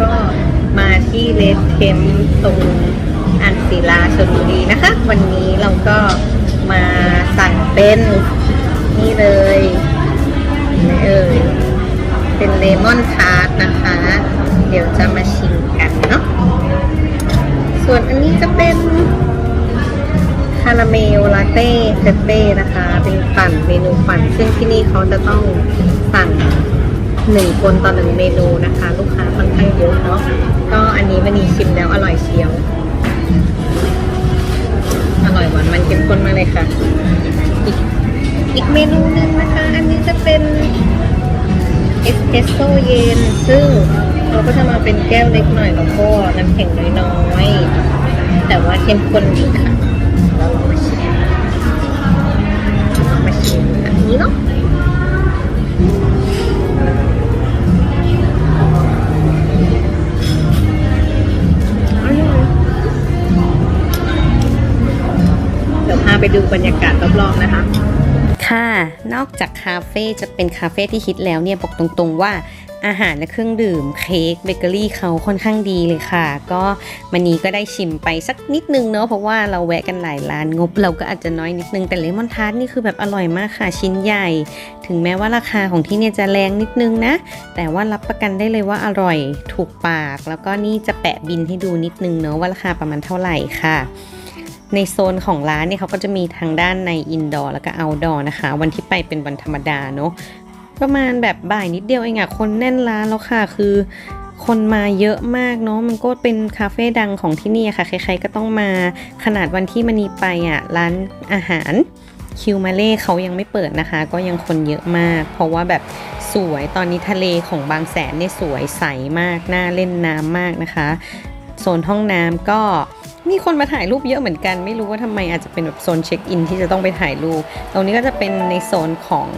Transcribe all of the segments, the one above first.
ก็มาที่เลสเทมตรงอ่างศิลาชลบุรีนะคะ วันนี้เราก็มาสั่งเป็นนี่เลยเอ่ยเป็นเลมอนทาร์ตนะคะ เดี๋ยวจะมาชิมกันเนาะส่วนอันนี้จะเป็นคาราเมลลาเต้เฟเป้นะคะ เป็นปั่นเมนูปั่นซึ่งที่นี่เขาจะต้องสั่ง หนึ่งคนต่อหนึ่งเมนูนะคะ ลูกค้าค่อนข้างเยอะเนาะก็อันนี้มันนีชิมแล้วอร่อยเชียว อร่อยหวานมันเข้มข้นมากเลยค่ะ อีกอีกเมนูหนึ่งนะคะ อันนี้จะเป็นเอสเปรสโซเย็นซึ่งเราก็จะมาเป็นแก้วเล็กหน่อยแล้วก็น้ำแข็งน้อยๆแต่ว่าเข้มข้นดีค่ะ ไปดูบรรยากาศรอบๆนะคะ ค่ะ นอกจากคาเฟ่จะเป็นคาเฟ่ที่ฮิตแล้วเนี่ยบอกตรงๆว่าอาหารและเครื่องดื่มเค้กเบเกอรี่เขาค่อนข้างดีเลยค่ะ ก็วันนี้ก็ได้ชิมไปสักนิดนึงเนาะเพราะว่าเราแวะกันหลายร้านงบ เราก็อาจจะน้อยนิดนึงแต่เลมอนทาร์ตนี่คือแบบอร่อยมากค่ะชิ้นใหญ่ ถึงแม้ว่าราคาของที่เนี่ยจะแรงนิดนึงนะ แต่ว่ารับประกันได้เลยว่าอร่อยถูกปาก แล้วก็นี่จะแปะบินให้ดูนิดนึงเนาะว่าราคาประมาณเท่าไหร่ค่ะ ในโซนของร้านเนี่ยเขาก็จะมีทางด้านในอินดอร์แล้วก็เอาดอร์นะคะ วันที่ไปเป็นวันธรรมดาเนาะประมาณแบบบ่ายนิดเดียวเองอะคนแน่นร้านแล้วค่ะ คือคนมาเยอะมากเนาะมันก็เป็นคาเฟ่ดังของที่นี่ค่ะ ใครๆก็ต้องมาขนาดวันที่มันนีไปอะร้านอาหารคิวมาเล่เขายังไม่เปิดนะคะ ก็ยังคนเยอะมาก เพราะว่าแบบสวยตอนนี้ทะเลของบางแสนเนี่ยสวยใสมากน่าเล่นน้ำมากนะคะโซนห้องน้ำก็ มีคนมาถ่ายรูปเยอะเหมือนกัน ไม่รู้ว่าทำไมอาจจะเป็นแบบโซนเช็คอินที่จะต้องไปถ่ายรูป ตรงนี้ก็จะเป็นในโซนของ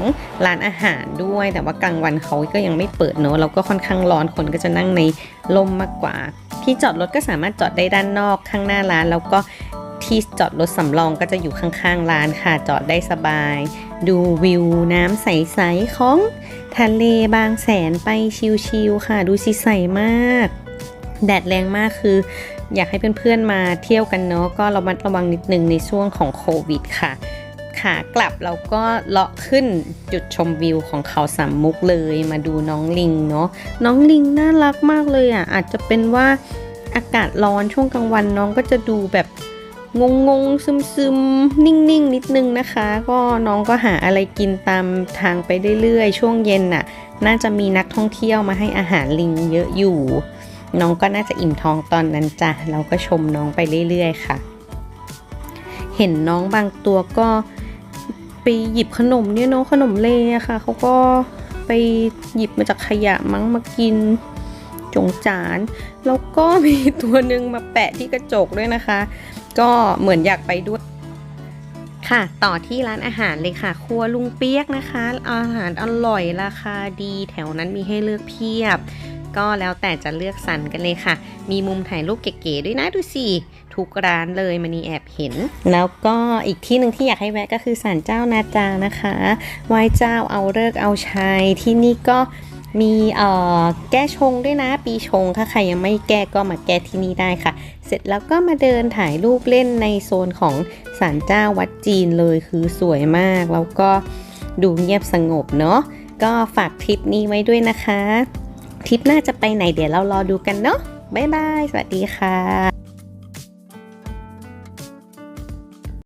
ร้านอาหารด้วย แต่ว่ากลางวันเขาก็ยังไม่เปิดเนอะเราก็ค่อนข้างร้อนคนก็จะนั่งในร่มมากกว่า ที่จอดรถก็สามารถจอดได้ด้านนอกข้างหน้าร้านแล้วก็ที่จอดรถสำรองก็จะอยู่ข้างๆร้านค่ะจอดได้สบาย ดูวิวน้ำใสๆของทะเลบางแสนไปชิลๆค่ะ ดูสิใสมาก แดดแรงมากคือ อยากให้เพื่อนๆมาเที่ยวกันเนาะก็ระมัดระวังนิดนึงในช่วงของโควิดค่ะ ขากลับเราก็เลาะขึ้นจุดชมวิวของเขาสามมุกเลยมาดูน้องลิงเนาะน้องลิงน่ารักมากเลยอะอาจจะเป็นว่าอากาศร้อนช่วงกลางวันน้องก็จะดูแบบงงงๆซึมๆนิ่งๆนิดนึงนะคะ ก็น้องก็หาอะไรกินตามทางไปเรื่อยๆ ช่วงเย็นน่ะ น่าจะมีนักท่องเที่ยวมาให้อาหารลิงเยอะอยู่ น้องก็น่าจะอิ่มท้องตอนนั้นจ้ะเราก็ชมน้องไปเรื่อยๆค่ะ เห็นน้องบางตัวก็ไปหยิบขนมเนี่ยเนาะขนมเลอะค่ะเขาก็ไปหยิบมาจากขยะมั้งมากินจงจาน แล้วก็มีตัวหนึ่งมาแปะที่กระจกด้วยนะคะ ก็เหมือนอยากไปด้วยค่ะ ต่อที่ร้านอาหารเลยค่ะ ครัวลุงเปียกนะคะ อาหารอร่อยราคาดีแถวนั้นมีให้เลือกเพียบ ก็แล้วแต่จะเลือกสรรกันเลยค่ะ มีมุมถ่ายรูปเก๋ๆด้วยนะดูสิ ทุกร้านเลยมันนี่แอบเห็น แล้วก็อีกที่หนึ่งที่อยากให้แวะก็คือศาลเจ้านาจานะคะไหว้เจ้าเอาเลิกเอาชัยที่นี่ก็มีเอ่อแก้ชงด้วยนะปีชงถ้าใครยังไม่แก้ก็มาแก้ที่นี่ได้ค่ะ เสร็จแล้วก็มาเดินถ่ายรูปเล่นในโซนของศาลเจ้าวัดจีนเลยคือสวยมาก แล้วก็ดูเงียบสงบเนาะก็ฝากทริปนี้ไว้ด้วยนะคะ ทริปหน้าจะไปไหนเดี๋ยวเรารอดูกันเนาะบ๊ายบาย สวัสดีค่ะ